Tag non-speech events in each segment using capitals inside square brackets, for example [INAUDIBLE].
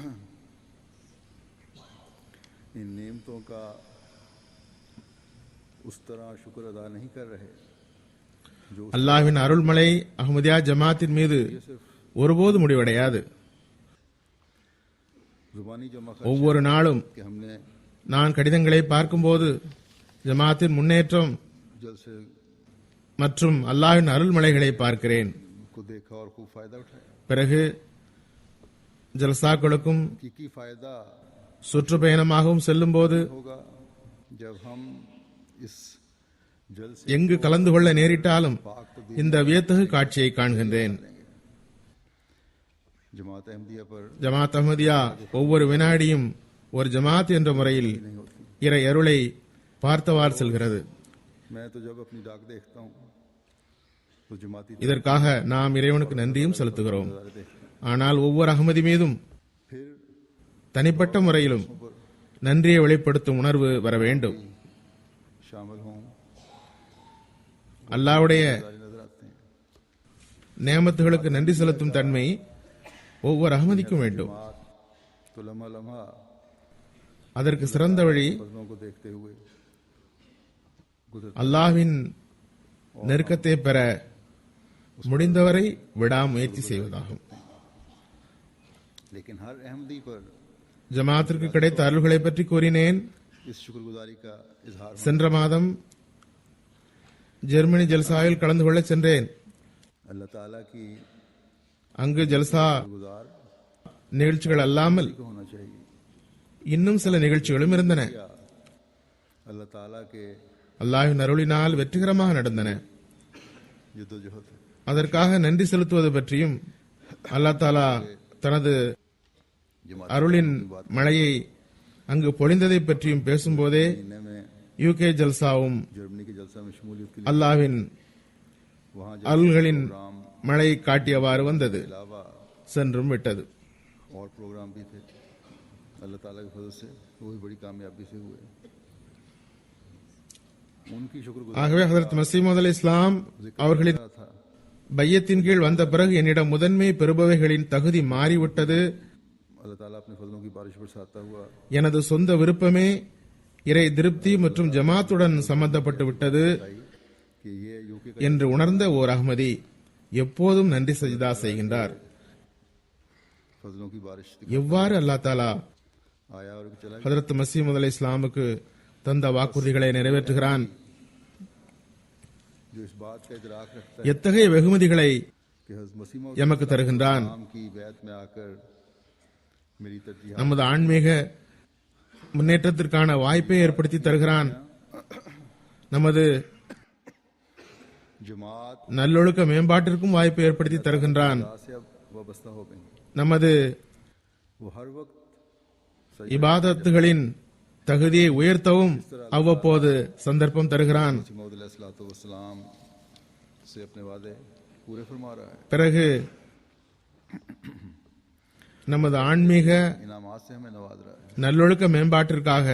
[CLEARS THROAT] इन नेमतों का उस तरह शुक्र अदा नहीं कर रहे जो அல்லாஹ்வின் அருள்மலை அஹ்மதியா ஜமாத்தின் மீது ஒருபோது முடிவடையாது जुबानी जमा खर्च ஒவ்வொரு நாளும் कि हमने நான் கடிதங்களை பார்க்கும்போது ஜமாத்தின் முன்னேற்றம் जलसे மற்றும் அல்லாஹ்வின் அருள்மலைகளை பார்க்கிறேன் को देखा और खूब फायदा उठाया பிறகு ஜல்சாக்களுக்கும் சுற்றுப்பயணமாகவும் செல்லும் போது எங்கு கலந்து கொள்ள நேரிட்டாலும் இந்த வியத்தகு காட்சியை காண்கின்றேன். ஜமாத் அஹமதியா ஒவ்வொரு வினாடியும் ஒரு ஜமாத் என்ற முறையில் இறை அருளை பார்த்தவாறு செல்கிறது. இதற்காக நாம் இறைவனுக்கு நன்றியும் செலுத்துகிறோம். ஆனால் ஒவ்வொரு அகமதி மீதும் தனிப்பட்ட முறையிலும் நன்றியை வெளிப்படுத்தும் உணர்வு வர வேண்டும். அல்லாவுடைய நேமத்துகளுக்கு நன்றி செலுத்தும் தன்மை ஒவ்வொரு அகமதிக்கும் வேண்டும். அதற்கு சிறந்த வழி அல்லாவின் நெருக்கத்தை பெற முடிந்தவரை விடாமுயற்சி செய்வதாகும். ஜமாத்திற்கு கிடைத்த அருள்களை பற்றி கூறினேன் சென்ற மாதம் ஜெர்மனி ஜல்சாவில் கலந்து கொள்ள சென்றேன் அங்கு ஜல்சா நிகழ்ச்சிகள் அல்லாமல் இன்னும் சில நிகழ்ச்சிகளும் இருந்தன அல்லாஹின் அருளினால் வெற்றிகரமாக நடந்தன அதற்காக நன்றி செலுத்துவது பற்றியும் அல்லா தாலா தனது அருளின் மழையை அங்கு பொழிந்ததை பற்றியும் பேசும்போதே யூகே ஜல்சாவும் அல்லாவின் அருள்களின் மழை காட்டியவாறு வந்தது. சென்றும் விட்டது. ஆகவே ஹசரத் மசீமது அலி இஸ்லாம் அவர்களின் பையத்தின் கீழ் வந்த பிறகு என்னிடம் முதன்மை பெறுபவைகளின் தகுதி மாறிவிட்டது. எனது சொந்த விருப்பமே இறை திருப்தி மற்றும் ஜமாத்துடன் சம்பந்தப்பட்டு விட்டது என்று உணர்ந்த ஓர் அகமதி எப்போதும் நன்றி சஜிதா செய்கின்றார். எவ்வாறு அல்லா தாலா ஹதரத் மசீம் அலை இஸ்லாமுக்கு தந்த வாக்குறுதிகளை நிறைவேற்றுகிறான். எத்தகைய வெகுமதிகளை எமக்கு தருகின்றான்? நமது ஆன்மீக முன்னேற்றத்திற்கான வாய்ப்பை ஏற்படுத்தி தருகிறான். நமது நல்லொழுக்க மேம்பாட்டிற்கும் வாய்ப்பை ஏற்படுத்தி தருகின்றான். நமது இபாதத்துகளின் தகுதியை உயர்த்தவும் அவ்வப்போது சந்தர்ப்பம் தருகிறான். பிறகு நமது ஆன்மீக நல்லொழுக்க மேம்பாட்டிற்காக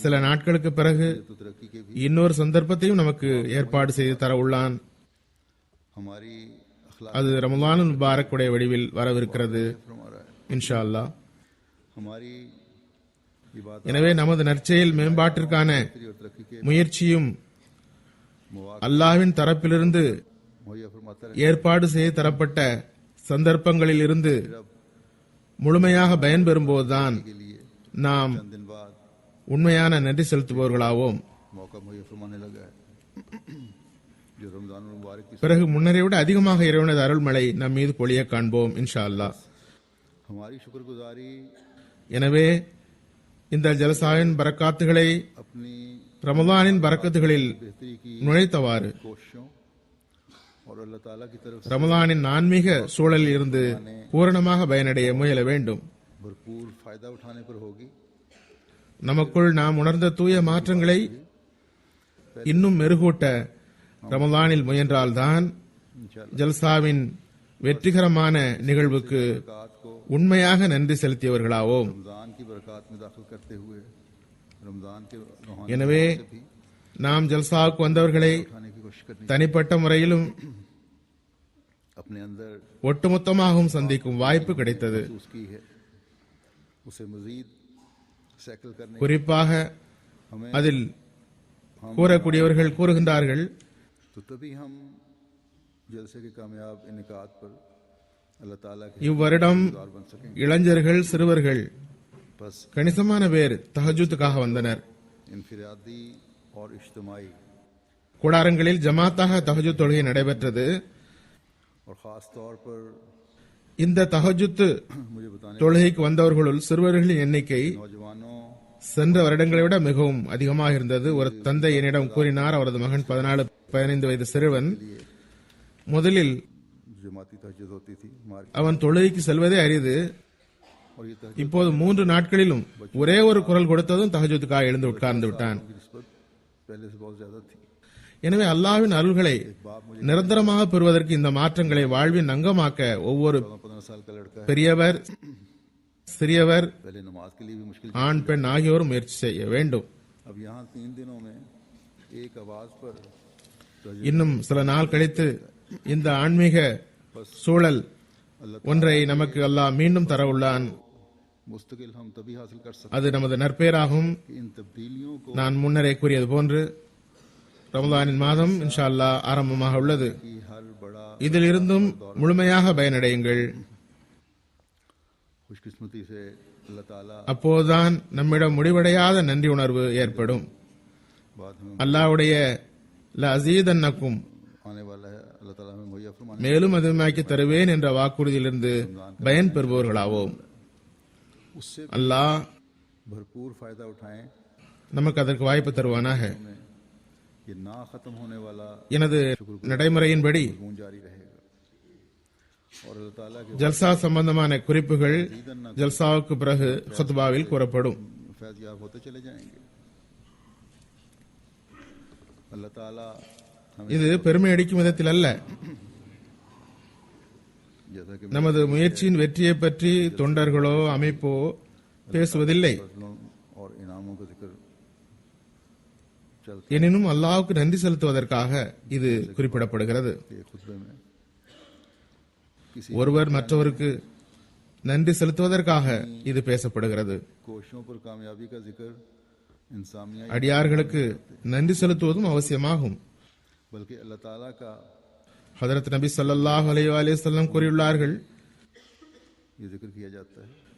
சில நாட்களுக்கு பிறகு இன்னொரு சந்தர்ப்பத்தையும் நமக்கு ஏற்பாடு செய்து தர உள்ளான். அது ரமலான் முபாரக்குடைய வடிவில் வரவிருக்கிறது இன்ஷா அல்லா எனவே நமது நற்செயல் மேம்பாட்டிற்கான முயற்சியும் அல்லாவின் தரப்பிலிருந்து ஏற்பாடு செய்து தரப்பட்ட சந்தர்ப்பங்களில் இருந்து முழுமையாக பயன்பெறும்போதுதான் நாம் உண்மையான நன்றி செலுத்துபவர்களாவோம். பிறகு முன்னரை விட அதிகமாக இறைவனது அருள்மழை நம் மீது பொழிய காண்போம் இன்ஷா அல்லா எனவே இந்த ஜலசாயின் பரக்காத்துகளை ரமதானின் பரக்கத்துகளில் நுழைத்தவாறு ரமலானின் ஆன்மீக சூழலில் இருந்து பூரணமாக பயனடைய முயல வேண்டும். நமக்குள் நாம் உணர்ந்த தூய மாற்றங்களை இன்னும் மெருகூட்ட ரமலானில் முயன்றால்தான் ஜல்சாவின் வெற்றிகரமான நிகழ்வுக்கு உண்மையாக நன்றி செலுத்தியவர்களாவோம். எனவே நாம் ஜல்சாவுக்கு வந்தவர்களை தனிப்பட்ட முறையிலும் ஒட்டுமொத்தமாகவும் சந்திக்கும் வாய்ப்பு கிடைத்தது. குறிப்பாக அதில் கூறக்கூடியவர்கள் கூறுகின்றார்கள் இவ்வருடம் இளைஞர்கள் சிறுவர்கள் கணிசமான பேர் தஹஜூத்துக்காக வந்தனர். கூடாரங்களில் ஜமாத்தாக தஹஜூத் தொழுகை நடைபெற்றது. இந்த தஹஜுத்து தொழுகைக்கு வந்தவர்களுள் சிறுவர்களின் எண்ணிக்கை சென்ற வருடங்களை விட மிகவும் அதிகமாக இருந்தது. ஒரு தந்தை என்னிடம் கூறினார் அவரது மகன் பதினாலு பதினைந்து வயது சிறுவன். முதலில் அவன் தொழுகைக்கு செல்வதே அரிது. இப்போது மூன்று நாட்களிலும் ஒரே ஒரு குரல் கொடுத்ததும் தகஜத்துக்காக எழுந்து உட்கார்ந்து விட்டான். எனவே அல்லாவின் அருள்களை நிரந்தரமாக பெறுவதற்கு இந்த மாற்றங்களை வாழ்வின் அங்கமாக்க ஒவ்வொரு பெரியவர் சிறியவர் ஆண் பெண் ஆகியோரும் முயற்சி செய்ய வேண்டும். இன்னும் சில நாள் கழித்து இந்த ஆன்மீக சூழல் ஒன்றை நமக்கு அல்லாஹ் மீண்டும் தரவுள்ளான் அது நமது நற்பெயராகும் நான் முன்னரே கூறியது போன்று ரமதானின் மாதம் இன்ஷா அல்லா ஆரம்பமாக உள்ளது. இதிலிருந்தும் முழுமையாக பயனடையுங்கள். அப்போதுதான் நம்மிடம் முடிவடையாத நன்றி உணர்வு ஏற்படும். அல்லாவுடைய அசீதன்னக்கும் மேலும் அதிகமாக்கி தருவேன் என்ற வாக்குறுதியிலிருந்து பயன் பெறுபவர்களாவோம் அல்லாஹ் நமக்கு அதற்கு வாய்ப்பு தருவானாக. எனது நடைமுறையின்படி ஜல்சா சம்பந்தமான குறிப்புகள் ஜல்சாவுக்கு பிறகு ஹத்பாவில் கூறப்படும்। இது பெருமை அடிக்கும் விதத்தில் அல்ல. நமது முயற்சியின் வெற்றியை பற்றி தொண்டர்களோ அமைப்போ பேசுவதில்லை. எனினும் அல்லாவுக்கு நன்றி செலுத்துவதற்காக இது குறிப்பிடப்படுகிறது. ஒருவர் மற்றவருக்கு நன்றி செலுத்துவதற்காக இது பேசப்படுகிறது. அடியார்களுக்கு நன்றி செலுத்துவதும் அவசியமாகும். ஹதரத் நபி சொல்லாஹ் அலைவாசல்லம் கூறியுள்ளார்கள்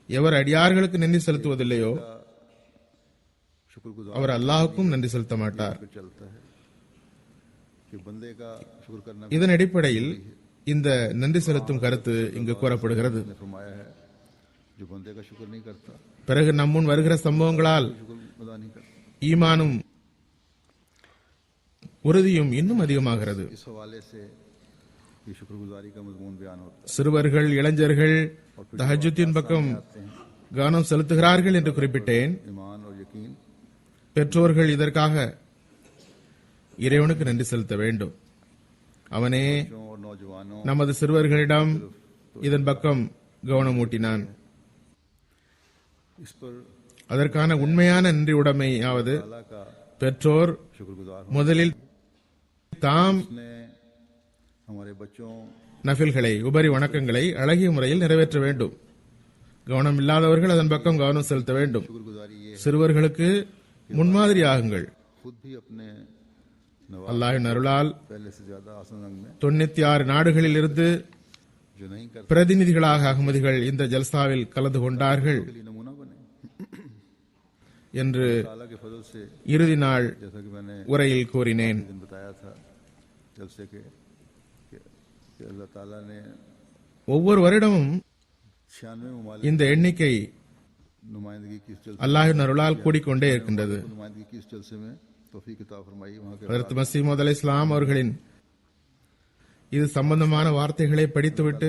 எவர் அடியார்களுக்கு நன்றி செலுத்துவதில்லையோ அவர் அல்லாஹுக்கும் நன்றி செலுத்த மாட்டார் இதன் அடிப்படையில் இந்த நன்றி செலுத்தும் கருத்து இங்கு கூறப்படுகிறது. பிறகு நம் முன் வருகிற சம்பவங்களால் ஈமானும் உறுதியும் இன்னும் அதிகமாகிறது. சிறுவர்கள் இளைஞர்கள் தஹஜத்தின் பக்கம் கவனம் செலுத்துகிறார்கள் என்று குறிப்பிட்டேன். பெற்றோர்கள் இதற்காக இறைவனுக்கு நன்றி செலுத்த வேண்டும். அவனே நமது சிறுவர்களிடம் இதன் பக்கம் கவனம் ஊட்டினான் அதற்கான உண்மையான நன்றி உடைமையாவது பெற்றோர் முதலில் தாம் நஃபில்களை உபரி வணக்கங்களை அழகிய முறையில் நிறைவேற்ற வேண்டும். கவனம் இல்லாதவர்கள் அதன் பக்கம் கவனம் செலுத்த வேண்டும். சிறுவர்களுக்கு முன்மாதிரி ஆகுங்கள் அல்லாஹின் அருளால் தொண்ணூத்தி ஆறு நாடுகளில் இருந்து பிரதிநிதிகளாக அகமதிகள் இந்த ஜல்சாவில் கலந்து கொண்டார்கள். என்று இறுதி நாள் உரையில் கூறினேன். ஒவ்வொரு வருடமும் இந்த எண்ணிக்கை அல்லாஹின் அருளால் கூடிக்கொண்டே இருக்கின்றது. ஹரத் மசீமது அலி இஸ்லாம் அவர்களின் இது சம்பந்தமான வார்த்தைகளை படித்துவிட்டு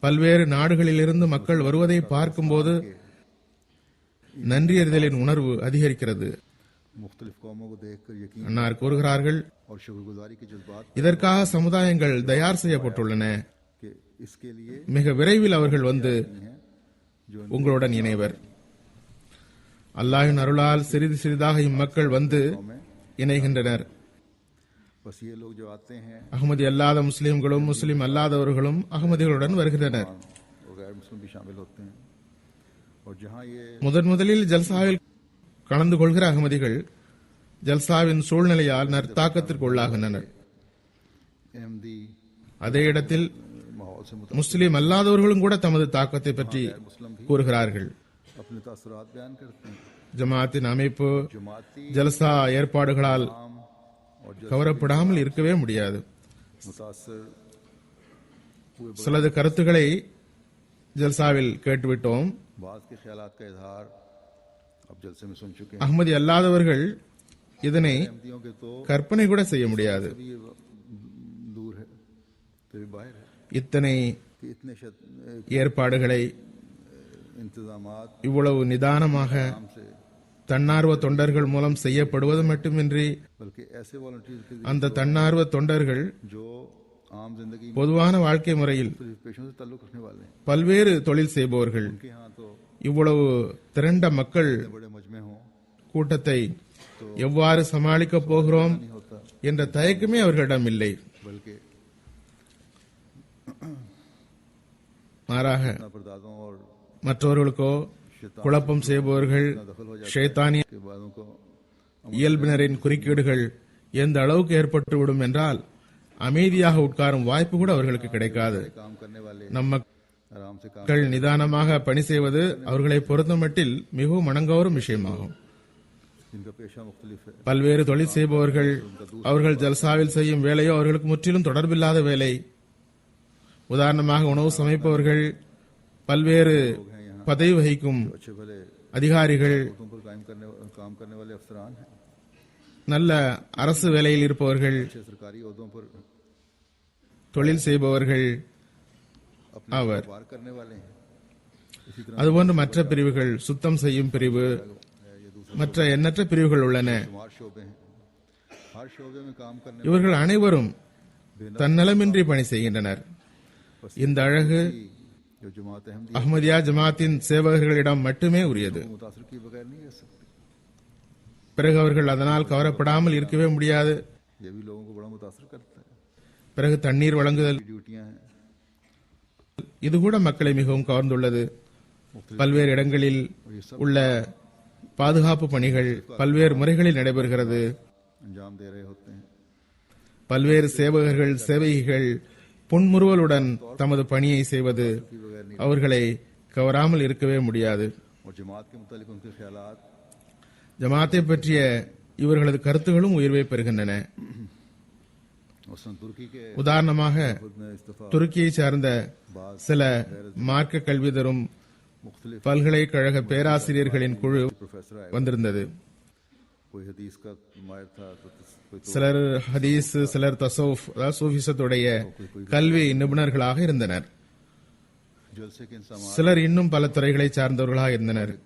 பல்வேறு நாடுகளிலிருந்து மக்கள் வருவதை பார்க்கும்போது நன்றியறிதலின் உணர்வு அதிகரிக்கிறது. அன்னார் கூறுகிறார்கள் இதற்காக சமுதாயங்கள் தயார் செய்யப்பட்டுள்ளன. மிக விரைவில் அவர்கள் வந்து உங்களுடன் இணைவர் அல்லாஹின் அருளால் சிறிது சிறிதாக இம்மக்கள் வந்து இணைகின்றனர். அகமதி அல்லாத முஸ்லிம்களும் முஸ்லிம் அல்லாதவர்களும் அகமதிகளுடன் வருகின்றனர். முதன் முதலில் ஜல்சாவில் கலந்து கொள்கிற அகமதிகள் ஜல்சாவின் சூழ்நிலையால் நற்தாக்கத்திற்கு உள்ளாகின்றனர் அதே இடத்தில் முஸ்லிம் அல்லாதவர்களும் கூட தமது தாக்கத்தை பற்றி கூறுகிறார்கள் ஜமாத்தின் அமைப்பு ஜலசா ஏற்பாடுகளால் கவரப்படாமல் இருக்கவே முடியாது சிலது கருத்துக்களை ஜல்சாவில் கேட்டுவிட்டோம் அகமதி அல்லாதவர்கள் இதனை கற்பனை கூட செய்ய முடியாது இத்தனை ஏற்பாடுகளை இவ்வளவு நிதானமாக தன்னார்வ தொண்டர்கள் மூலம் செய்யப்படுவது மட்டுமின்றி அந்த தன்னார்வ தொண்டர்கள் பொதுவான வாழ்க்கை முறையில் பல்வேறு தொழில் செய்பவர்கள். இவ்வளவு திரண்ட மக்கள் கூட்டத்தை எவ்வாறு சமாளிக்கப் போகிறோம் என்ற தயக்கமே அவர்களிடம் இல்லை மாறாக மற்றவர்களுக்கோ குழப்பம் செய்பவர்கள் ஷேத்தானிய இயல்பினரின் குறுக்கீடுகள் எந்த அளவுக்கு ஏற்பட்டுவிடும் என்றால் அமைதியாக உட்காரும் வாய்ப்பு கூட அவர்களுக்கு கிடைக்காது. நம்ம நிதானமாக பணி செய்வது அவர்களை பொறுத்தமட்டில் மிகவும் மனங்கவரும் விஷயமாகும். பல்வேறு தொழில் செய்பவர்கள் அவர்கள் ஜல்சாவில் செய்யும் வேலையோ அவர்களுக்கு முற்றிலும் தொடர்பில்லாத வேலை உதாரணமாக உணவு சமைப்பவர்கள் பல்வேறு பதவி வகிக்கும் அதிகாரிகள் நல்ல அரசு வேலையில் இருப்பவர்கள் தொழில் செய்பவர்கள் ஆவர். அதுபோன்று மற்ற பிரிவுகள் சுத்தம் செய்யும் பிரிவு மற்ற எண்ணற்ற பிரிவுகள் உள்ளன. இவர்கள் அனைவரும் தன்னலமின்றி பணி செய்கின்றனர். இந்த அழகு அஹ்மதியா ஜமாத்தின் சேவகர்களிடம் மட்டுமே உரியது. பிறகு அவர்கள் அதனால் கவரப்படாமல் இருக்கவே முடியாது. பிறகு தண்ணீர் வழங்குதல். இது கூட மக்களை மிகவும் கவர்ந்துள்ளது. பல்வேறு இடங்களில் உள்ள பாதுகாப்பு பணிகள் பல்வேறு முறைகளில் நடைபெறுகிறது. பல்வேறு சேவகர்கள் சேவைகள் புன்முறுவலுடன் தமது பணியை செய்வது அவர்களை கவராமல் இருக்கவே முடியாது. ஜமாத்தை பற்றிய இவர்களது கருத்துகளும் உயர்வை பெறுகின்றன. உதாரணமாக துருக்கியை சார்ந்த சில மார்க்க கல்வி தரும் பல்கலைக்கழக பேராசிரியர்களின் குழு வந்திருந்தது. சிலர் ஹதீஸ் சிலர் தசோஃப் சூஃபிசத்துடைய கல்வி நிபுணர்களாக இருந்தனர். சிலர் இன்னும் பல துறைகளை சார்ந்தவர்களாக இருந்தனர்.